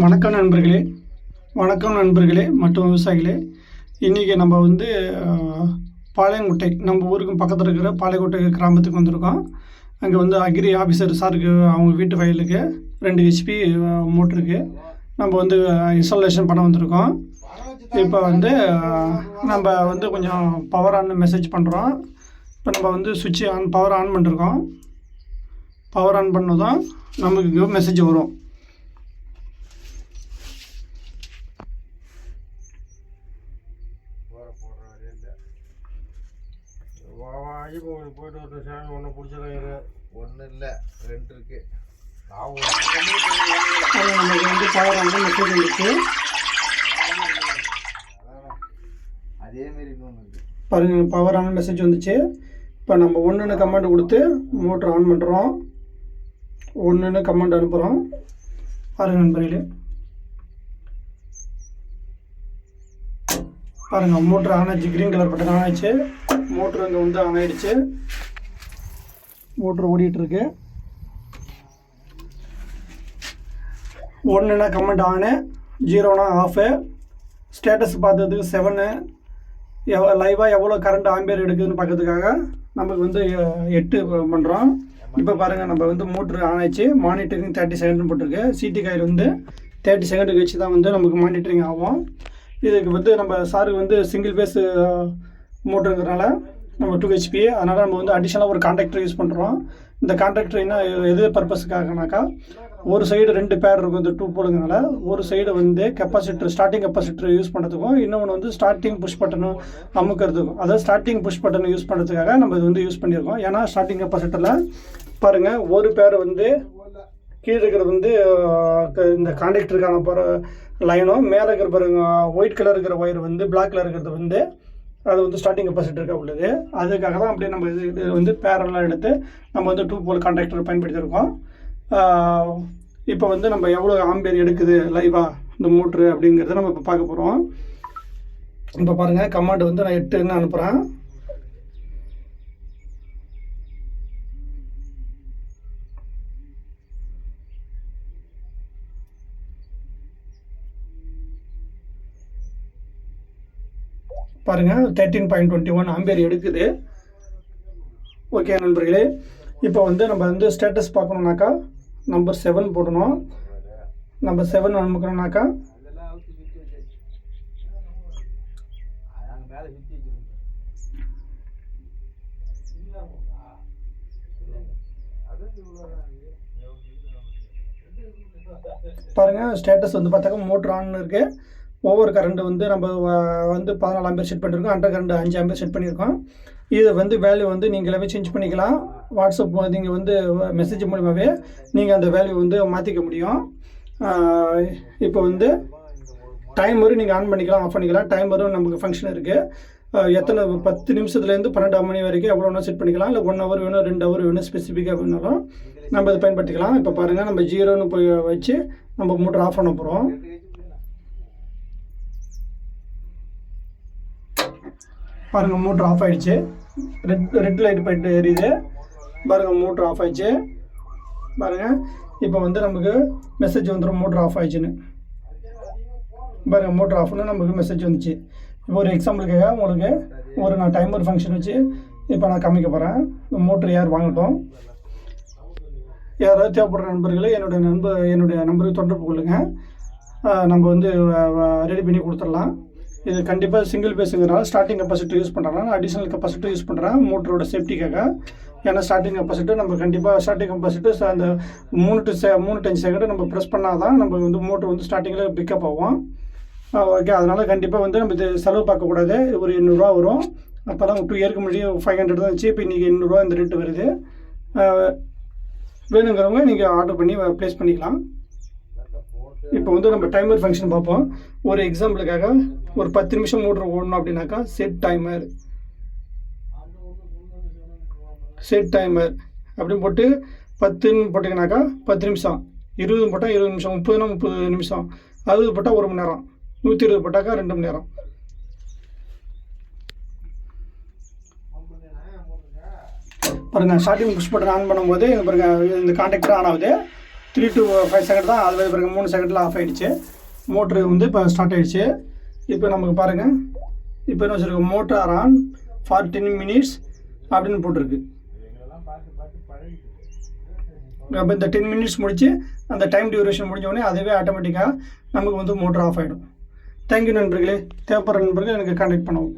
வணக்கம் நண்பர்களே. வணக்கம் நண்பர்களே மற்றும் விவசாயிகளே. இன்றைக்கி நம்ம வந்து பாளையங்குட்டை பாளையங்கோட்டை நம்ம ஊருக்கு பக்கத்தில் இருக்கிற பாளையங்கோட்டை கிராமத்துக்கு வந்திருக்கோம். அங்கே வந்து அக்ரி ஆஃபீஸர் சாருக்கு அவங்க வீட்டு வயலுக்கு ரெண்டு ஹெச்பி மோட்ருக்கு நம்ம வந்து இன்ஸ்டாலேஷன் பண்ண வந்திருக்கோம். இப்போ வந்து நம்ம வந்து கொஞ்சம் பவர் ஆன் மெசேஜ் பண்ணுறோம் இப்போ நம்ம வந்து சுவிட்ச் ஆன் பவர் ஆன் பண்ணிருக்கோம். பவர் ஆன் பண்ணதும் நமக்கு மெசேஜ் வரும் போகிற போடுற வரையும் இல்லை கோவில் போயிட்டு ஒரு சாமி ஒன்று பிடிச்சலாம் இரு. ஒன்றும் இல்லை ரெண்டு இருக்கு. நமக்கு வந்து பவர் ஆன் மெசேஜ் வந்துச்சு. அதே மாரி இன்னொன்று இருக்கு. பாருங்க பவர் ஆன் மெசேஜ் வந்துச்சு. இப்போ நம்ம ஒன்றுன்னு கமாண்ட் கொடுத்து மோட்ரு ஆன் பண்ணுறோம் ஒன்றுன்னு கமாண்ட் அனுப்புகிறோம் பாருங்க நண்பர்களே. பாருங்க மோட்ரு ஆன் ஆச்சு க்ரீன் கலர் பட்டன் ஆன் ஆச்சு. மோட்ரு அங்கே வந்து ஆன் ஆயிடுச்சு. மோட்ரு ஓடிட்டுருக்கு. ஒன்றுனா கமெண்ட் ஆனு ஜீரோனா ஆஃபு ஸ்டேட்டஸ் பார்த்ததுக்கு செவனு எவ் லைவாக எவ்வளோ கரண்ட் ஆம்பியர் எடுக்குதுன்னு பார்க்கறதுக்காக நமக்கு வந்து எட்டு பண்ணுறோம் இப்போ பாருங்கள் நம்ம வந்து மோட்ரு ஆன் ஆச்சு. மானிட்டரிங் தேர்ட்டி செகண்ட்னு போட்டிருக்கு. சிடி காயில் வந்து தேர்ட்டி செகண்டுக்கு வச்சு தான் வந்து நமக்கு மானிட்டரிங் ஆகும். இதுக்கு வந்து நம்ம சாருக்கு வந்து சிங்கிள் பேஸ் மோட்டருங்கிறனால நம்ம டூ ஹெச்பி அதனால் நம்ம வந்து அடிஷ்னலாக ஒரு கான்ட்ராக்டர் யூஸ் பண்ணுறோம் இந்த கான்ட்ராக்டர் என்ன எது பர்பஸுக்காகனாக்கா ஒரு சைடு ரெண்டு பேர் இருக்கும் இந்த டூ போடுங்கனால ஒரு சைடு வந்து கெப்பாசிட்டர் ஸ்டார்டிங் கெப்பாசிட்டர் யூஸ் பண்ணுறதுக்கும் இன்னொன்று வந்து ஸ்டார்டிங் புஷ் பட்டனும் அமுக்கிறதுக்கும். அதாவது ஸ்டார்டிங் புஷ் பட்டன் யூஸ் பண்ணுறதுக்காக நம்ம இது வந்து யூஸ் பண்ணியிருக்கோம். ஏன்னா ஸ்டார்டிங் கெப்பாசிட்டரில் பாருங்கள் ஒரு பேர் வந்து கீழே இருக்கிறது வந்து இந்த கான்ட்ராக்டருக்கான போகிற லைனும் மேலே இருக்கிற பாருங்க ஒயிட் கலர் இருக்கிற ஒயர் வந்து பிளாக் கலர் இருக்கிறது வந்து அது வந்து ஸ்டார்டிங் கெப்பாசிட்டருக்காக உள்ளது. அதுக்காக தான் அப்படியே நம்ம இது இது வந்து பேரலாக எடுத்து நம்ம வந்து டூ போல் கான்ட்ராக்டர் பயன்படுத்தியிருக்கோம். இப்போ வந்து நம்ம எவ்வளோ ஆம்பேர் எடுக்குது லைவாக இந்த மோட்ரு அப்படிங்கிறத நம்ம இப்போ பார்க்க போகிறோம் இப்போ பாருங்கள் கமாண்ட் வந்து நான் எட்டுன்னு அனுப்புகிறேன் பாருங்கள் thirteen point twenty one ampere எடுக்குது. ஓகே நண்பர்களே இப்போ வந்து நம்ம வந்து ஸ்டேட்டஸ் பார்க்கணுன்னாக்கா நம்பர் செவன் போடணும். நம்பர் செவன் அனுப்புக்கணுன்னாக்கா பாருங்கள் ஸ்டேட்டஸ் வந்து பார்த்தாக்கா மோட்ரு ஆன் இருக்குது ஓவர் கரண்ட் வந்து நம்ம வந்து பதினாலு ஆம்பியர் செட் பண்ணியிருக்கோம் அண்டர் கரண்ட் அஞ்சு ஆம்பியர் செட் பண்ணியிருக்கோம் இது வந்து வேல்யூ வந்து நீங்களாவே சேஞ்ச் பண்ணிக்கலாம். வாட்ஸ்அப் நீங்கள் வந்து மெசேஜ் மூலிமாவே நீங்கள் அந்த வேல்யூ வந்து மாற்றிக்க முடியும். இப்போ வந்து டைமரும் நீங்கள் ஆன் பண்ணிக்கலாம் ஆஃப் பண்ணிக்கலாம். டைமரும் நமக்கு ஃபங்க்ஷன் இருக்குது எத்தனை பத்து நிமிஷத்துலேருந்து பன்னெண்டாம் மணி வரைக்கும் எவ்வளோ வேணால் செட் பண்ணிக்கலாம். இல்லை ஒன் ஹவர் வேணும் ரெண்டு ஹவர் வேணும் ஸ்பெசிஃபிக்காக வேணாலும் நம்ம இதை பயன்படுத்திக்கலாம். இப்போ பாருங்கள் நம்ம ஜீரோன்னு போய் வச்சு நம்ம மோட்டர் ஆஃப் பண்ண போகிறோம் பாருங்கள் மோட்ரு ஆஃப் ஆயிடுச்சு. ரெட் ரெட் லைட் போயிட்டு எரியுது. பாருங்கள் மோட்ரு ஆஃப் ஆயிடுச்சு. பாருங்கள் இப்போ வந்து நமக்கு மெசேஜ் வந்துடும் மோட்ரு ஆஃப் ஆயிடுச்சுன்னு. பாருங்கள் மோட்ரு ஆஃப்னு நமக்கு மெசேஜ் வந்துச்சு. இப்போ ஒரு எக்ஸாம்பிளுக்காக உங்களுக்கு ஒரு நான் டைமர் ஃபங்க்ஷன் வச்சு இப்போ நான் காமிக்க போகிறேன் மோட்ரு யார் வாங்கட்டும்? யாராவது தேவைப்படுற நண்பர்களே என்னுடைய நண்பர் என்னுடைய நம்பருக்கு தொடர்பு கொள்ளுங்கள் நம்ம வந்து ரெடி பண்ணி கொடுத்துடலாம். இது கண்டிப்பாக சிங்கிள் பேஸுங்கிறனால ஸ்டார்டிங் கெப்பாசிட்டி யூஸ் பண்ணுறாங்க அடிஷனல் கெப்பாசிட்டி யூஸ் பண்ணுறேன் மோட்டரோட சேஃப்டிக்காக ஏன்னா ஸ்டார்டிங் கெப்பாசிட்டி நம்ம கண்டிப்பாக ஸ்டார்டிங் கெப்பாசிட்டி அந்த மூணு டு செ மூணு டு அஞ்சு செகண்ட் நம்ம ப்ரெஸ் பண்ணால் தான் நம்ம வந்து மோட்டர் வந்து ஸ்டார்டிங்கில் பிக்கப் ஆகும். ஓகே அதனால் கண்டிப்பாக வந்து நம்ம இது செலவு பார்க்கக்கூடாது ஒரு எண்ணூறுரூவா வரும். அப்போல்லாம் டூ இயருக்கு முன்னாடி ஃபைவ் ஹண்ட்ரட் தான் இருந்துச்சு. இப்போ இன்றைக்கி எண்ணூறுரூவா இந்த ரேட்டு வருது. வேணுங்கிறவங்க நீங்கள் ஆர்டர் பண்ணி ப்ளேஸ் பண்ணிக்கலாம். இப்போ வந்து நம்ம டைமர் ஃபங்க்ஷன் பார்ப்போம். ஒரு எக்ஸாம்பிளுக்காக ஒரு பத்து நிமிஷம் மோட்ரு ஓடணும் அப்படின்னாக்கா செட் டைமர் செட் டைமர் அப்படின்னு போட்டு பத்துன்னு போட்டிங்கனாக்கா பத்து நிமிஷம். இருபது போட்டால் இருபது நிமிஷம். முப்பதுனா முப்பது நிமிஷம். அறுபது போட்டால் ஒரு மணி நேரம். நூற்றி இருபது போட்டாக்கா ரெண்டு மணி நேரம். பாருங்கள் ஸ்டார்டிங் புஷ் பட்டன் ஆன் பண்ணும்போது பாருங்கள் பாருங்க இந்த கான்டாக்டர் ஆன் ஆகுது. த்ரீ டு ஃபைவ் செகண்ட் தான் அதில் பிறகு மூணு செகண்டில் ஆஃப் ஆகிடுச்சு மோட்ரு வந்து இப்போ ஸ்டார்ட் ஆகிடுச்சு இப்போ நமக்கு பாருங்கள் இப்போ என்ன வச்சுருக்கோம்? Motor on for ten minutes அப்படின்னு போட்டிருக்கு. அப்போ இந்த டென் மினிட்ஸ் முடிச்சு அந்த டைம் டியூரேஷன் முடிஞ்ச உடனே அதுவே ஆட்டோமேட்டிக்காக நமக்கு வந்து மோட்டர் ஆஃப் ஆகிடும் தேங்க்யூ நண்பர்களே. தேவைப்படுற நண்பர்கள் எனக்கு கான்டாக்ட் பண்ணவும்.